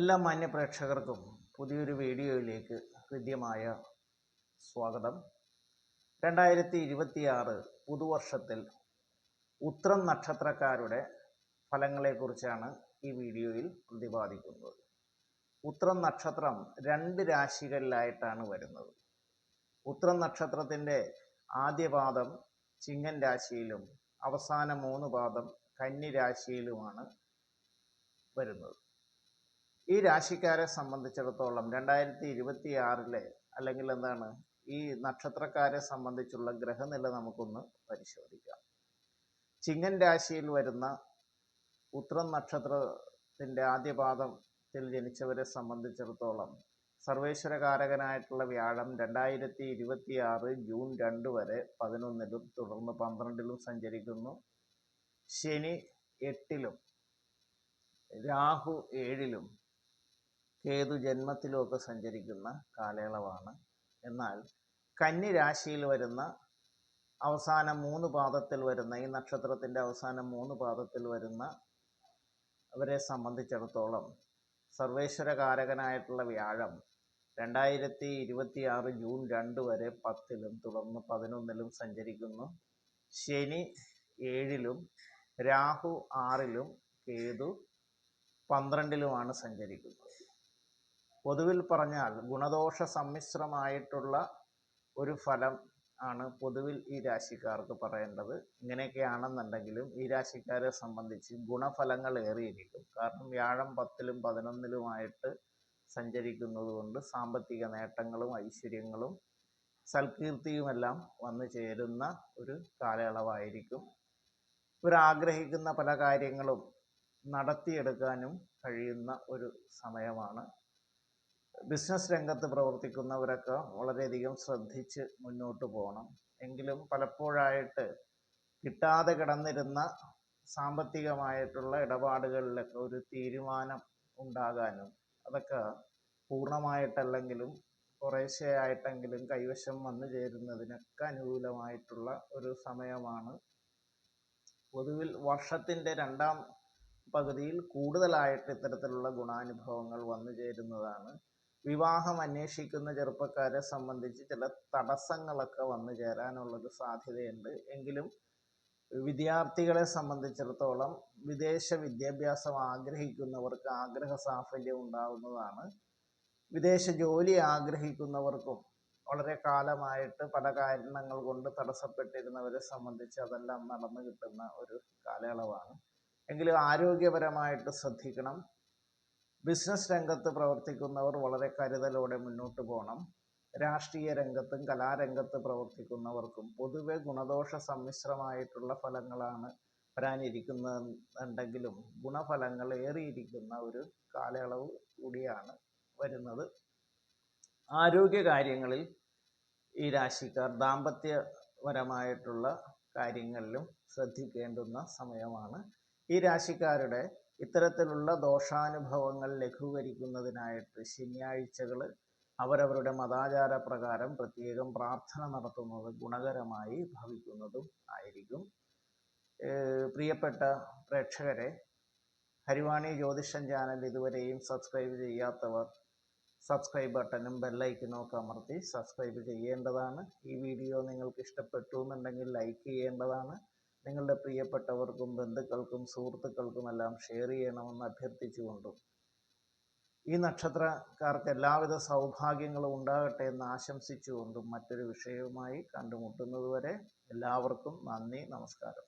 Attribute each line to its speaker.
Speaker 1: എല്ലാ മാന്യപ്രേക്ഷകർക്കും പുതിയൊരു വീഡിയോയിലേക്ക് ഹൃദ്യമായ സ്വാഗതം. രണ്ടായിരത്തി ഇരുപത്തിയാറ് പുതുവർഷത്തിൽ ഉത്രം നക്ഷത്രക്കാരുടെ ഫലങ്ങളെക്കുറിച്ചാണ് ഈ വീഡിയോയിൽ പ്രതിപാദിക്കുന്നത്. ഉത്രം നക്ഷത്രം രണ്ട് രാശികളിലായിട്ടാണ് വരുന്നത്. ഉത്രം നക്ഷത്രത്തിന്റെ ആദ്യ പാദം ചിങ്ങൻ രാശിയിലും അവസാന മൂന്ന് പാദം കന്നി രാശിയിലുമാണ് വരുന്നത്. ഈ രാശിക്കാരെ സംബന്ധിച്ചിടത്തോളം രണ്ടായിരത്തി ഇരുപത്തി ആറിലെ അല്ലെങ്കിൽ എന്താണ് ഈ നക്ഷത്രക്കാരെ സംബന്ധിച്ചുള്ള ഗ്രഹനില നമുക്കൊന്ന് പരിശോധിക്കാം. ചിങ്ങൻ രാശിയിൽ വരുന്ന ഉത്രം നക്ഷത്രത്തിന്റെ ആദ്യപാദത്തിൽ ജനിച്ചവരെ സംബന്ധിച്ചിടത്തോളം സർവേശ്വരകാരകനായിട്ടുള്ള വ്യാഴം രണ്ടായിരത്തി ഇരുപത്തി ആറ് ജൂൺ രണ്ട് വരെ പതിനൊന്നിലും തുടർന്ന് പന്ത്രണ്ടിലും സഞ്ചരിക്കുന്നു. ശനി എട്ടിലും രാഹു ഏഴിലും കേതു ജന്മത്തിലുമൊക്കെ സഞ്ചരിക്കുന്ന കാലയളവാണ്. എന്നാൽ കന്നി രാശിയിൽ വരുന്ന അവസാന മൂന്ന് പാദത്തിൽ വരുന്ന ഈ നക്ഷത്രത്തിന്റെ അവസാന മൂന്ന് പാദത്തിൽ വരുന്ന അവരെ സംബന്ധിച്ചിടത്തോളം സർവേശ്വരകാരകനായിട്ടുള്ള വ്യാഴം രണ്ടായിരത്തി ഇരുപത്തി ആറ് ജൂൺ രണ്ട് വരെ പത്തിലും തുടർന്ന് പതിനൊന്നിലും സഞ്ചരിക്കുന്നു. ശനി ഏഴിലും രാഹു ആറിലും കേതു പന്ത്രണ്ടിലുമാണ് സഞ്ചരിക്കുന്നത്. പൊതുവിൽ പറഞ്ഞാൽ ഗുണദോഷ സമ്മിശ്രമായിട്ടുള്ള ഒരു ഫലം ആണ് പൊതുവിൽ ഈ രാശിക്കാർക്ക് പറയേണ്ടത്. ഇങ്ങനെയൊക്കെയാണെന്നുണ്ടെങ്കിലും ഈ രാശിക്കാരെ സംബന്ധിച്ച് ഗുണഫലങ്ങൾ ഏറിയിരിക്കും. കാരണം വ്യാഴം പത്തിലും പതിനൊന്നിലുമായിട്ട് സഞ്ചരിക്കുന്നത് കൊണ്ട് സാമ്പത്തിക നേട്ടങ്ങളും ഐശ്വര്യങ്ങളും സൽകീർത്തിയുമെല്ലാം വന്നു ചേരുന്ന ഒരു കാലയളവായിരിക്കും. ഇവരാഗ്രഹിക്കുന്ന പല കാര്യങ്ങളും നടത്തിയെടുക്കാനും കഴിയുന്ന ഒരു സമയമാണ് ബിസിനസ് രംഗത്ത് പ്രവർത്തിക്കുന്നവരൊക്കെ വളരെയധികം ശ്രദ്ധിച്ച് മുന്നോട്ട് പോകണം. എങ്കിലും പലപ്പോഴായിട്ട് കിട്ടാതെ കിടന്നിരുന്ന സാമ്പത്തികമായിട്ടുള്ള ഇടപാടുകളിലൊക്കെ ഒരു തീരുമാനം ഉണ്ടാകാനും അതൊക്കെ പൂർണമായിട്ടല്ലെങ്കിലും കുറേശ്ശെയായിട്ടെങ്കിലും കൈവശം വന്നു ചേരുന്നതിനൊക്കെ അനുകൂലമായിട്ടുള്ള ഒരു സമയമാണ്. പൊതുവിൽ വർഷത്തിന്റെ രണ്ടാം പകുതിയിൽ കൂടുതലായിട്ട് ഇത്തരത്തിലുള്ള ഗുണാനുഭവങ്ങൾ വന്നു ചേരുന്നതാണ്. വിവാഹം അന്വേഷിക്കുന്ന ചെറുപ്പക്കാരെ സംബന്ധിച്ച് ചില തടസ്സങ്ങളൊക്കെ വന്നു ചേരാനുള്ളൊരു സാധ്യതയുണ്ട്. എങ്കിലും വിദ്യാർത്ഥികളെ സംബന്ധിച്ചിടത്തോളം വിദേശ വിദ്യാഭ്യാസം ആഗ്രഹിക്കുന്നവർക്ക് ആഗ്രഹ സാഫല്യം ഉണ്ടാകുന്നതാണ് വിദേശ ജോലി ആഗ്രഹിക്കുന്നവർക്കും വളരെ കാലമായിട്ട് പല കാരണങ്ങൾ കൊണ്ട് തടസ്സപ്പെട്ടിരുന്നവരെ സംബന്ധിച്ച് അതെല്ലാം നടന്നു കിട്ടുന്ന ഒരു കാലയളവാണ്. എങ്കിലും ആരോഗ്യപരമായിട്ട് ശ്രദ്ധിക്കണം. ബിസിനസ് രംഗത്ത് പ്രവർത്തിക്കുന്നവർ വളരെ കരുതലോടെ മുന്നോട്ട് പോകണം. രാഷ്ട്രീയ രംഗത്തും കലാരംഗത്ത് പ്രവർത്തിക്കുന്നവർക്കും പൊതുവെ ഗുണദോഷ സമ്മിശ്രമായിട്ടുള്ള ഫലങ്ങളാണ് വരാനിരിക്കുന്നുണ്ടെങ്കിലും ഗുണഫലങ്ങൾ ഏറിയിരിക്കുന്ന ഒരു കാലയളവ് കൂടിയാണ് വരുന്നത്. ആരോഗ്യ കാര്യങ്ങളിൽ ഈ രാശിക്കാർ ദാമ്പത്യപരമായിട്ടുള്ള കാര്യങ്ങളിലും ശ്രദ്ധിക്കേണ്ടുന്ന സമയമാണ്. ഈ രാശിക്കാരുടെ ഇത്തരത്തിലുള്ള ദോഷാനുഭവങ്ങൾ ലഘൂകരിക്കുന്നതിനായിട്ട് ശനിയാഴ്ചകൾ അവരവരുടെ മതാചാര പ്രകാരം പ്രത്യേകം പ്രാർത്ഥന നടത്തുന്നത് ഗുണകരമായി ഭവിക്കുന്നതും ആയിരിക്കും. പ്രിയപ്പെട്ട പ്രേക്ഷകരെ ഹരിവാണി ജ്യോതിഷൻ ചാനൽ ഇതുവരെയും സബ്സ്ക്രൈബ് ചെയ്യാത്തവർ സബ്സ്ക്രൈബ് ബട്ടണും ബെല്ലൈക്കനും ഒക്കെ അമർത്തി സബ്സ്ക്രൈബ് ചെയ്യേണ്ടതാണ്. ഈ വീഡിയോ നിങ്ങൾക്ക് ഇഷ്ടപ്പെട്ടു എന്നുണ്ടെങ്കിൽ ലൈക്ക് ചെയ്യേണ്ടതാണ്. നിങ്ങളുടെ പ്രിയപ്പെട്ടവർക്കും ബന്ധുക്കൾക്കും സുഹൃത്തുക്കൾക്കും എല്ലാം ഷെയർ ചെയ്യണമെന്ന് അഭ്യർത്ഥിച്ചുകൊണ്ടും. ഈ നക്ഷത്രക്കാർക്ക് എല്ലാവിധ സൗഭാഗ്യങ്ങളും ഉണ്ടാകട്ടെ എന്ന് ആശംസിച്ചുകൊണ്ടും മറ്റൊരു വിഷയവുമായി കണ്ടുമുട്ടുന്നതുവരെ എല്ലാവർക്കും നന്ദി നമസ്കാരം.